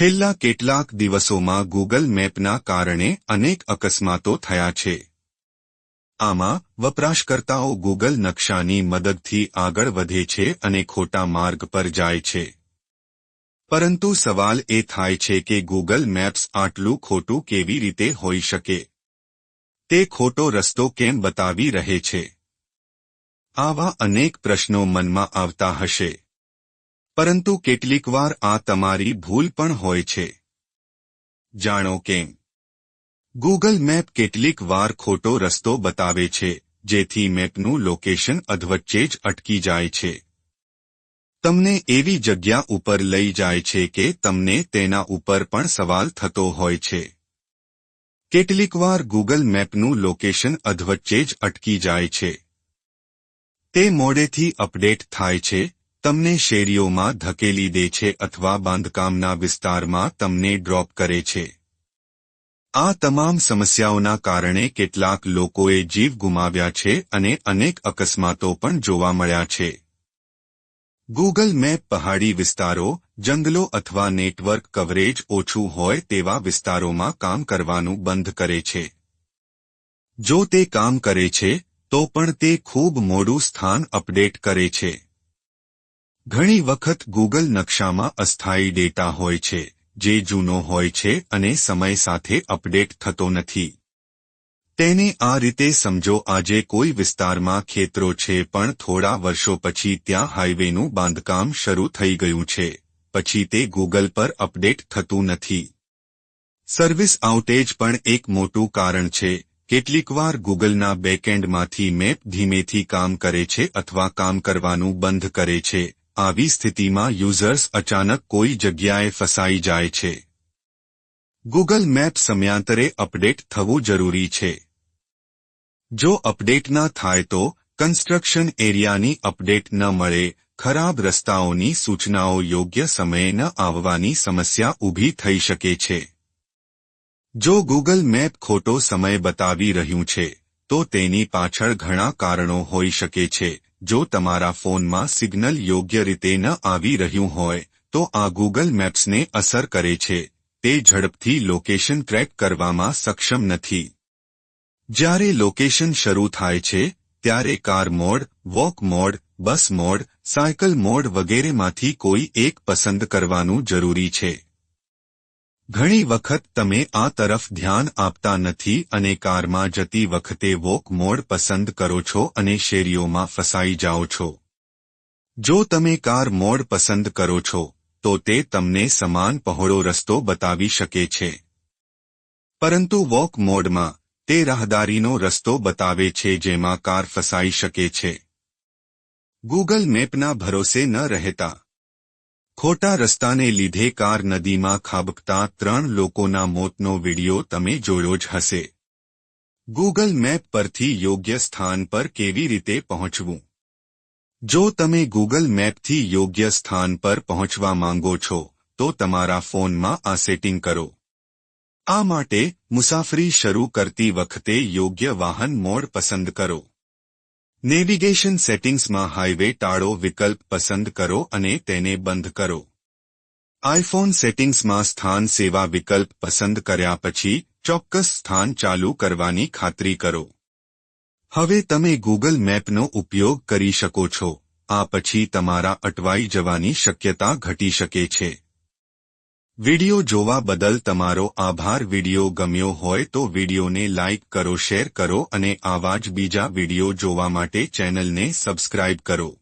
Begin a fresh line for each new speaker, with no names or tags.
છેલ્લા કેટલાક દિવસોમાં ગૂગલ મેપના કારણે અનેક અકસ્માતો થયા છે. આમાં વપરાશકર્તાઓ ગૂગલ નકશાની મદદથી આગળ વધે છે અને ખોટા માર્ગ પર જાય છે. પરંતુ સવાલ એ થાય છે કે ગૂગલ મેપ્સ આટલું ખોટું કેવી રીતે હોઈ શકે? તે ખોટો રસ્તો કેમ બતાવી રહે છે? આવા અનેક પ્રશ્નો મનમાં આવતા હશે. પરંતુ કેટલીકવાર આ તમારી ભૂલ પણ હોય છે. જાણો કેમ? ગૂગલ મેપ કેટલીક વાર ખોટો રસ્તો બતાવે છે, જેથી મેપનું લોકેશન અધવચ્ચે જ અટકી જાય છે. તમને એવી જગ્યા ઉપર લઈ જાય છે કે તમને તેના ઉપર પણ સવાલ થતો હોય છે. કેટલીકવાર ગૂગલ મેપનું લોકેશન અધવચ્ચે જ અટકી જાય છે. તે મોડેથી અપડેટ થાય છે તમને શેરીઓમાં ધકેલી દે છે અથવા બાંધકામના વિસ્તારમાં તમને ડ્રોપ કરે છે. આ તમામ સમસ્યાઓના કારણે કેટલાક લોકોએ જીવ ગુમાવ્યા છે અને અનેક અકસ્માતો પણ જોવા મળ્યા છે. ગૂગલ મેપ પહાડી વિસ્તારો, જંગલો અથવા નેટવર્ક કવરેજ ઓછું હોય તેવા વિસ્તારોમાં કામ કરવાનું બંધ કરે છે. જો તે કામ કરે છે, તો પણ તે ખૂબ મોડું સ્થાન અપડેટ કરે છે. ઘણી વખત ગૂગલ નકશામાં અસ્થાયી ડેટા હોય છે, જે જૂનો હોય છે અને સમય સાથે અપડેટ થતો નથી. તેને આ રીતે સમજો, આજે કોઈ વિસ્તારમાં ખેતરો છે, પણ થોડા વર્ષો પછી ત્યાં હાઈવેનું બાંધકામ શરૂ થઈ ગયું છે, પછી તે ગૂગલ પર અપડેટ થતું નથી. સર્વિસ આઉટેજ પણ એક મોટું કારણ છે, કેટલીકવાર ગૂગલના બેકએન્ડમાંથી મેપ ધીમેથી કામ કરે છે અથવા કામ કરવાનું બંધ કરે છે આવી સ્થિતિમાં યુઝર્સ અચાનક કોઈ જગ્યાએ ફસાઈ જાય છે. ગૂગલ મેપ સમયાંતરે અપડેટ થવું જરૂરી છે. જો અપડેટ ન થાય તો કન્સ્ટ્રક્શન એરિયાની અપડેટ ન મળે, ખરાબ રસ્તાઓની સૂચનાઓ યોગ્ય સમયે ન આવવાની સમસ્યા ઊભી થઈ શકે છે. જો ગૂગલ મેપ ખોટો સમય બતાવી રહ્યું છે, તો તેની પાછળ ઘણા કારણો હોઈ શકે છે. જો તમારા ફોનમાં સિગ્નલ યોગ્ય રીતે ન આવી રહ્યું હોય, તો આ ગૂગલ મેપ્સને અસર કરે છે. તે ઝડપથી લોકેશન ટ્રેક કરવામાં સક્ષમ નથી. જ્યારે લોકેશન શરૂ થાય છે, ત્યારે car mode walk mode bus mode cycle mode વગેરેમાંથી કોઈ એક પસંદ કરવાનું જરૂરી છે. ઘણી વખત તમે આ તરફ ધ્યાન આપતા નથી અને કારમાં જતી વખતે વોક મોડ પસંદ કરો છો અને શેરીઓમાં ફસાઈ જાઓ છો. જો તમે કાર મોડ પસંદ કરો છો, તો તે તમને સમાન પહોળો રસ્તો બતાવી શકે છે. પરંતુ વોક મોડમાં, તે રાહદારીનો રસ્તો બતાવે છે જેમાં કાર ફસાઈ શકે છે. ગૂગલ મેપના ભરોસે ન રહેતા. ખોટા રસ્તાને લીધે કાર નદીમાં ખાબકતા ત્રણ લોકોના મોતનો વિડિયો તમે જોયો જ હશે. ગૂગલ મેપ પરથી યોગ્ય સ્થાન પર કેવી રીતે પહોંચવું? જો તમે ગૂગલ મેપથી યોગ્ય સ્થાન પર પહોંચવા માંગો છો, તો તમારા ફોનમાં આ સેટિંગ કરો. આ માટે મુસાફરી શરૂ કરતી વખતે યોગ્ય વાહન મોડ પસંદ કરો. નેવિગેશન સેટિંગ્સમાં હાઇવે ટાળો વિકલ્પ પસંદ કરો અને તેને બંધ કરો. આઈફોન સેટિંગ્સમાં સ્થાન સેવા વિકલ્પ પસંદ કર્યા પછી ચોક્કસ સ્થાન ચાલુ કરવાની ખાતરી કરો. હવે તમે ગૂગલ મેપનો ઉપયોગ કરી શકો છો. આ પછી તમારા અટવાઈ જવાની શક્યતા ઘટી શકે છે. વિડિયો જોવા બદલ તમારો આભાર. વિડિયો ગમ્યો હોય તો વિડિયોને લાઇક કરો, શેર કરો અને આવા જ બીજા વિડિયો જોવા માટે ચેનલને સબસ્ક્રાઇબ કરો.